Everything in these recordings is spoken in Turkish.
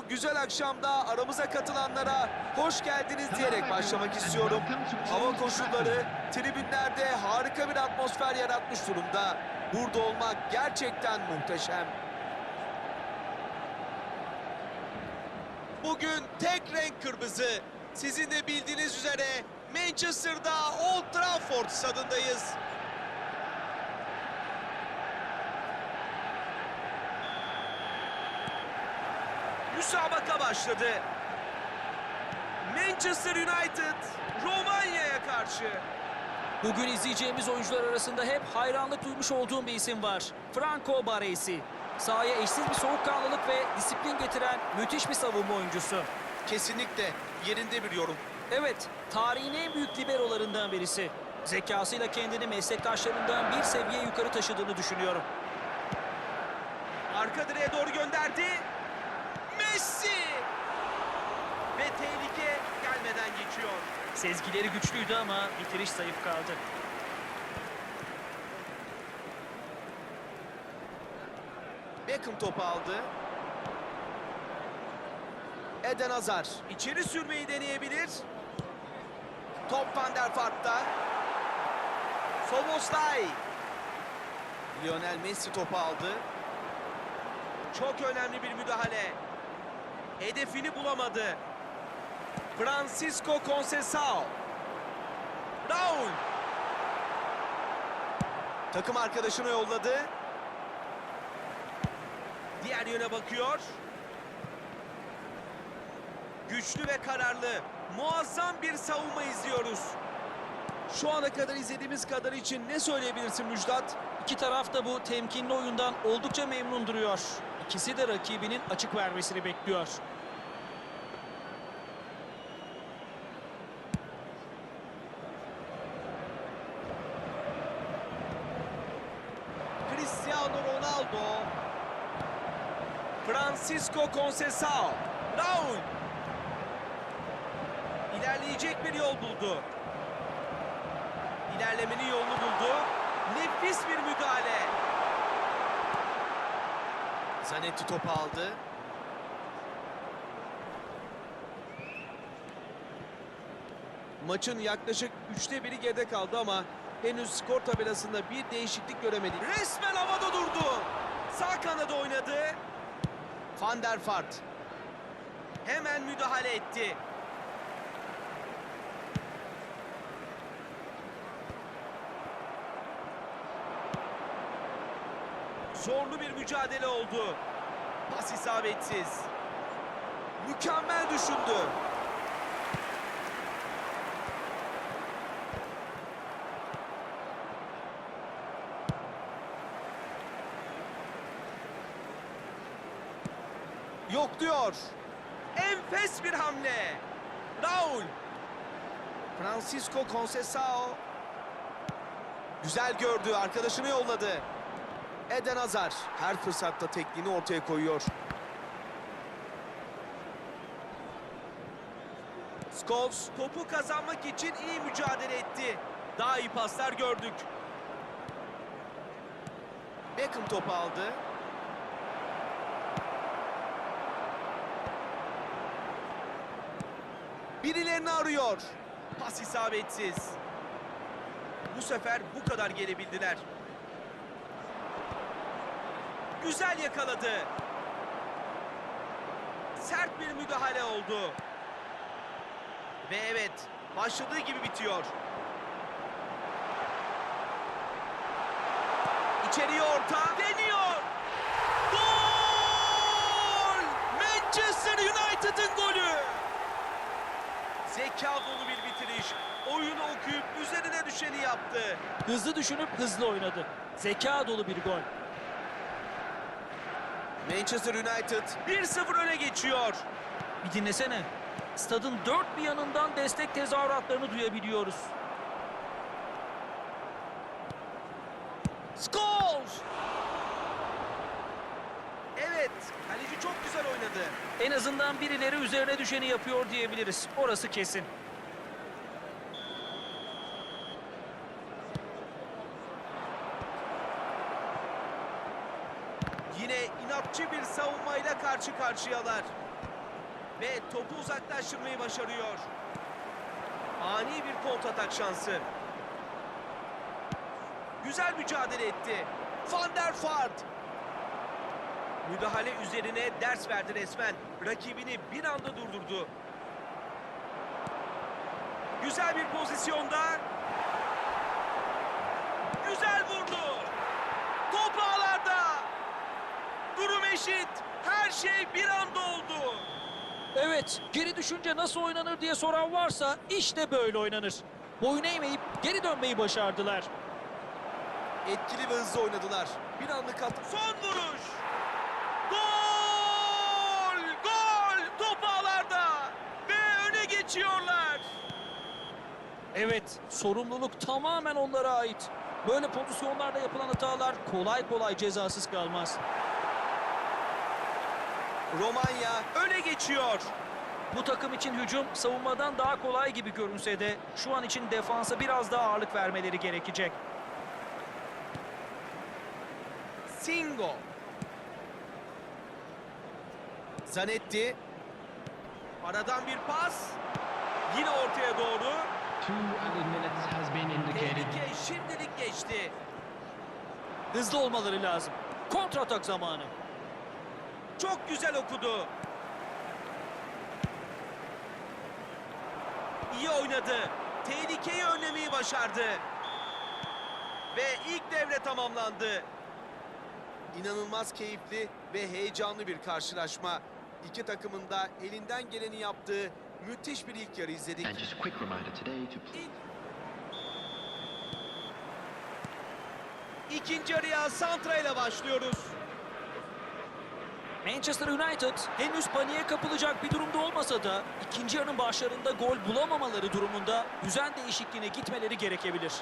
Bu güzel akşamda aramıza katılanlara hoş geldiniz diyerek başlamak istiyorum. Hava koşulları tribünlerde harika bir atmosfer yaratmış durumda. Burada olmak gerçekten muhteşem. Bugün tek renk kırmızı. Sizin de bildiğiniz üzere Manchester'da Old Trafford stadındayız. Müsabaka başladı. Manchester United Romanya'ya karşı. Bugün izleyeceğimiz oyuncular arasında hep hayranlık duymuş olduğum bir isim var. Franco Baresi. Sahaya eşsiz bir soğukkanlılık ve disiplin getiren müthiş bir savunma oyuncusu. Kesinlikle yerinde bir yorum. Evet, tarihin en büyük liberolarından birisi. Zekasıyla kendini meslektaşlarından bir seviye yukarı taşıdığını düşünüyorum. Arka direğe doğru gönderdi. Messi! Ve tehlike gelmeden geçiyor. Sezgileri güçlüydü ama bitiriş zayıf kaldı. Beckham topu aldı. Eden Hazar içeri sürmeyi deneyebilir. Top Van der Vaart'ta. Soboslay. Lionel Messi topu aldı. Çok önemli bir müdahale. Hedefini bulamadı. Francisco Conceição. Raul. Takım arkadaşını yolladı. Diğer yöne bakıyor. Güçlü ve kararlı, muazzam bir savunma izliyoruz. Şu ana kadar izlediğimiz kadar için ne söyleyebilirsin Müjdat? İki taraf da bu temkinli oyundan oldukça memnun duruyor. İkisi de rakibinin açık vermesini bekliyor. Cristiano Ronaldo. Francisco Conceição. Raul. İlerleyecek bir yol buldu. İlerlemenin yolunu buldu. Nefis bir müdahale. Zanetti topu aldı. Maçın yaklaşık üçte biri geride kaldı ama henüz skor tabelasında bir değişiklik göremedik. Resmen havada durdu. Sağ kanada oynadı. Van der Vaart. Hemen müdahale etti. Zorlu bir mücadele oldu. Pas isabetsiz. Mükemmel düşündü. Yok diyor. Enfes bir hamle. Raul. Francisco Conceição. Güzel gördü. Arkadaşını yolladı. Eden Hazar her fırsatta tekniğini ortaya koyuyor. Scholes topu kazanmak için iyi mücadele etti. Daha iyi paslar gördük. Beckham topu aldı. Birilerini arıyor. Pas isabetsiz. Bu sefer bu kadar gelebildiler. Güzel yakaladı. Sert bir müdahale oldu. Ve evet, başladığı gibi bitiyor. İçeriye orta. Deniyor. Gol! Manchester United'ın golü. Zeka dolu bir bitiriş. Oyunu okuyup üzerine düşeni yaptı. Hızlı düşünüp hızlı oynadı. Zeka dolu bir gol. Manchester United 1-0 öne geçiyor. Bir dinlesene. Stadın dört bir yanından destek tezahüratlarını duyabiliyoruz. Scholes! Evet, kaleci çok güzel oynadı. En azından birileri üzerine düşeni yapıyor diyebiliriz. Orası kesin. Yine inatçı bir savunmayla karşı karşıyalar. Ve topu uzaklaştırmayı başarıyor. Ani bir kontratak şansı. Güzel mücadele etti. Van der Vaart. Müdahale üzerine ders verdi resmen. Rakibini bir anda durdurdu. Güzel bir pozisyonda. Güzel vurdu. Top ağlarda. Durum eşit. Her şey bir anda oldu. Evet, geri düşünce nasıl oynanır diye soran varsa işte böyle oynanır. Boyun eğmeyip geri dönmeyi başardılar. Etkili ve hızlı oynadılar. Bir anlık at. Son vuruş. Gol! Gol! Top ağlarda. Ve öne geçiyorlar. Evet, sorumluluk tamamen onlara ait. Böyle pozisyonlarda yapılan hatalar kolay kolay cezasız kalmaz. Romanya öne geçiyor. Bu takım için hücum savunmadan daha kolay gibi görünse de şu an için defansa biraz daha ağırlık vermeleri gerekecek. Singo. Zanetti. Aradan bir pas. Yine ortaya doğru. Tehlike şimdilik geçti. Hızlı olmaları lazım. Kontratak zamanı. Çok güzel okudu. İyi oynadı. Tehlikeyi önlemeyi başardı. Ve ilk devre tamamlandı. İnanılmaz keyifli ve heyecanlı bir karşılaşma. İki takımın da elinden geleni yaptığı müthiş bir ilk yarı izledik. And just a quick reminder today to. İkinci yarıya Santra ile başlıyoruz. Manchester United henüz paniğe kapılacak bir durumda olmasa da ikinci yarının başlarında gol bulamamaları durumunda düzen değişikliğine gitmeleri gerekebilir.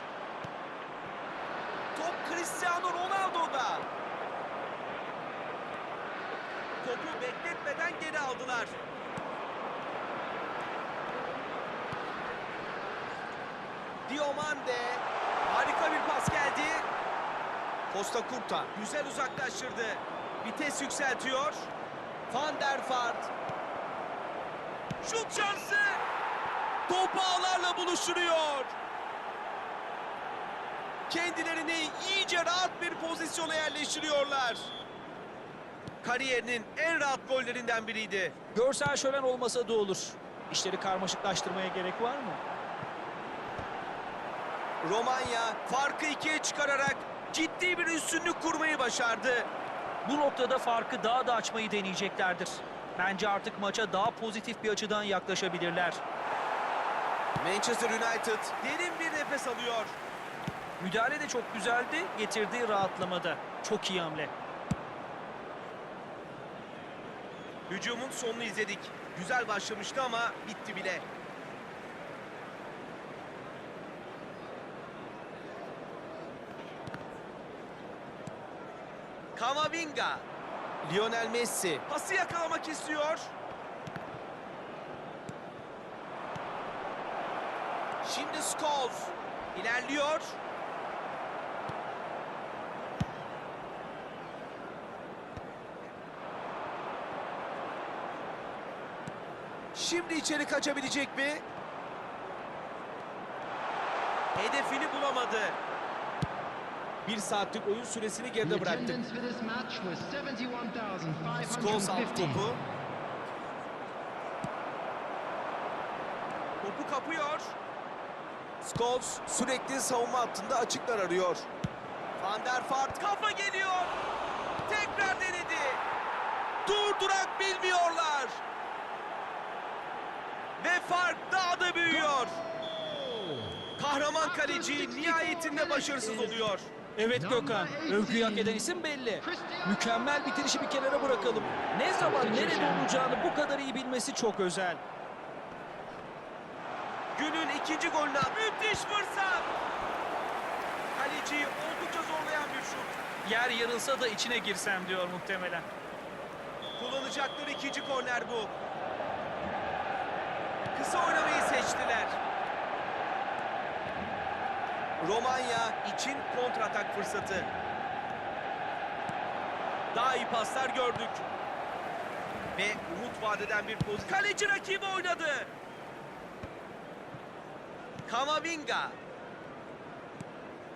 Top Cristiano Ronaldo'da. Topu bekletmeden geri aldılar. Diomande. Harika bir pas geldi. Costa Curta güzel uzaklaştırdı. Vites yükseltiyor. Van der Vaart. Şut şansı. Top ağlarla buluşturuyor. Kendilerini iyice rahat bir pozisyona yerleştiriyorlar. Kariyerinin en rahat gollerinden biriydi. Görsel şölen olmasa da olur. İşleri karmaşıklaştırmaya gerek var mı? Romanya farkı ikiye çıkararak ciddi bir üstünlük kurmayı başardı. Bu noktada farkı daha da açmayı deneyeceklerdir. Bence artık maça daha pozitif bir açıdan yaklaşabilirler. Manchester United derin bir nefes alıyor. Müdahale de çok güzeldi, getirdiği rahatlamada. Çok iyi hamle. Hücumun sonunu izledik. Güzel başlamıştı ama bitti bile. Kamavinga. Lionel Messi. Pası yakalamak istiyor. Şimdi Scholes. ilerliyor. Şimdi içeri kaçabilecek mi? Hedefini bulamadı. Bir saatlik oyun süresini geride bıraktık. Scholes aldı 71,550. topu. Topu kapıyor. Scholes sürekli savunma hattında açıklar arıyor. Van der Vaart kafa geliyor. Tekrar denedi. Durdurak bilmiyorlar. Ve fark daha da büyüyor. Kahraman kaleci nihayetinde başarısız oluyor. Evet Gökhan, övgüyü hak eden isim belli. Mükemmel bitirişi bir kenara bırakalım. Ne zaman nerede olacağını bu kadar iyi bilmesi çok özel. Günün ikinci golüne müthiş fırsat. Kaleciyi oldukça zorlayan bir şut. Yer yarılsa da içine girsem diyor muhtemelen. Kullanacakları ikinci korner bu. Kısa oynamayı seçtiler. Romanya için kontratak fırsatı. Daha iyi paslar gördük. Ve umut vadeden bir pozisyon. Kaleci rakibi oynadı. Kamavinga.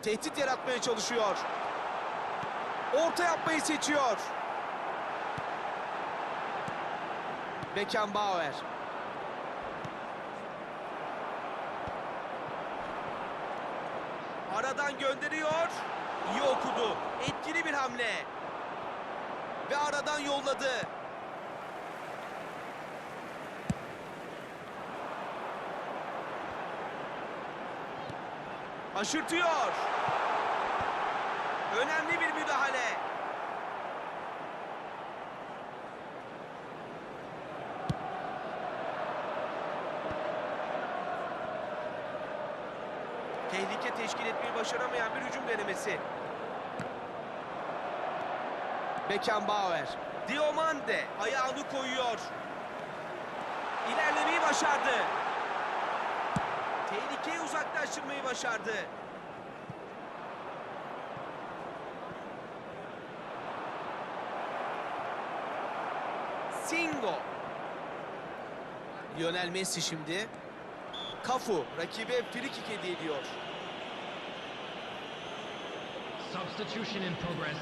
Tehdit yaratmaya çalışıyor. Orta yapmayı seçiyor. Beckenbauer. Aradan gönderiyor. İyi okudu. Etkili bir hamle. Ve aradan yolladı. Aşırtıyor. Önemli bir müdahale. Teşkil etmeyi başaramayan bir hücum denemesi. Beckenbauer. Diomande ayağını koyuyor. İlerlemeyi başardı. Tehlikeyi uzaklaştırmayı başardı. Singo. Lionel Messi şimdi. Kafu rakibe free kick hediye ediyor. Substitution in progress.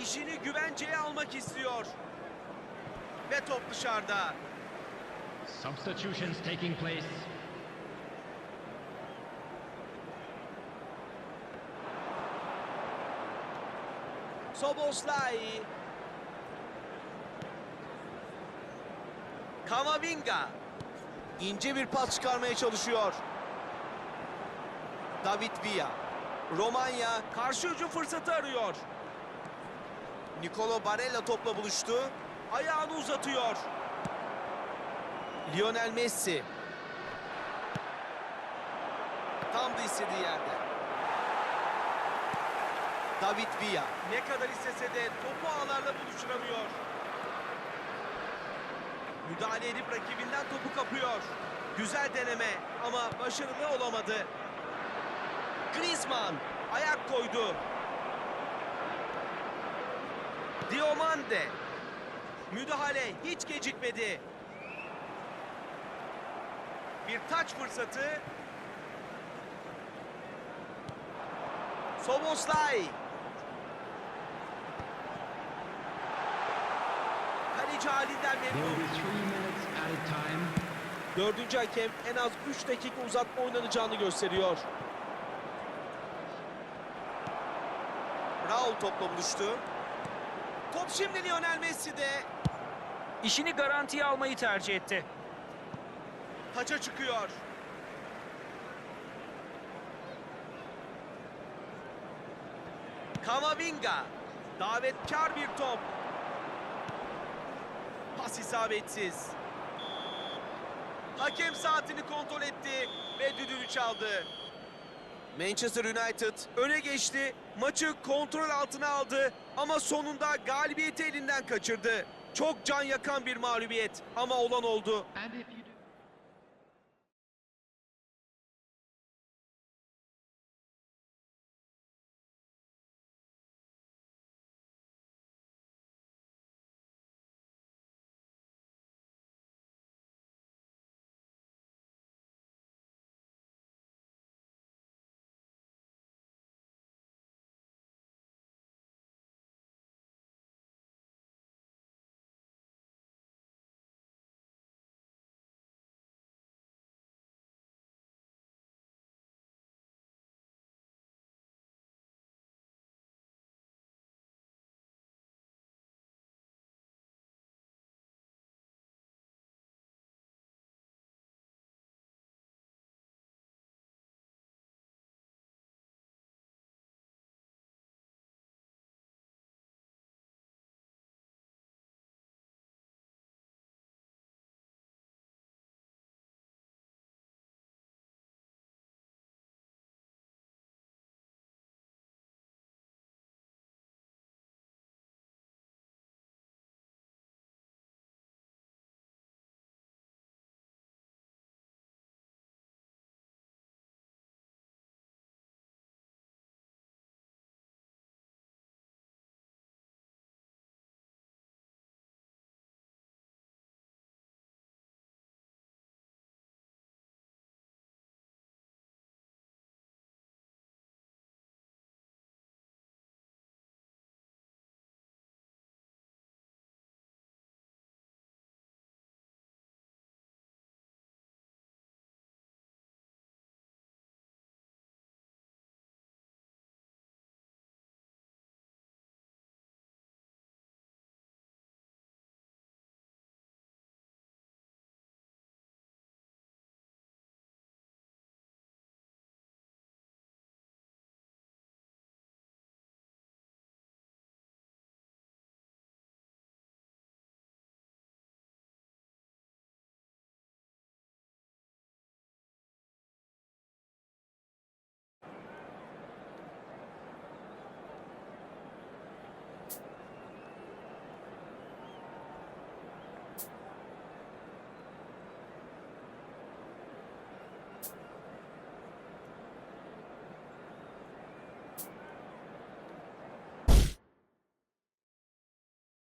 İşini güvenceye almak istiyor. Ve top dışarıda. Substitutions taking place. Soboslai. Kamavinga. İnce bir pas çıkarmaya çalışıyor. David Villa. Romanya karşı hücum fırsatı arıyor. Nicolo Barella topla buluştu. Ayağını uzatıyor. Lionel Messi. Tam da istediği yerde. David Villa. Ne kadar istese de topu ağlarla buluşturamıyor. Müdahale edip rakibinden topu kapıyor. Güzel deneme ama başarılı olamadı. Griezmann ayak koydu. Diomande. Müdahale hiç gecikmedi. Bir taç fırsatı. Soboslay. Kaleci halinden memnun. Dördüncü hakem en az 3 dakika uzatma oynanacağını gösteriyor. Raul topla buluştu. Top şimdi Lionel Messi'de. İşini garantiye almayı tercih etti. Taça çıkıyor. Kamavinga. Davetkar bir top. Pas isabetsiz. Hakem saatini kontrol etti ve düdüğünü çaldı. Manchester United öne geçti. Maçı kontrol altına aldı ama sonunda galibiyeti elinden kaçırdı. Çok can yakan bir mağlubiyet ama olan oldu.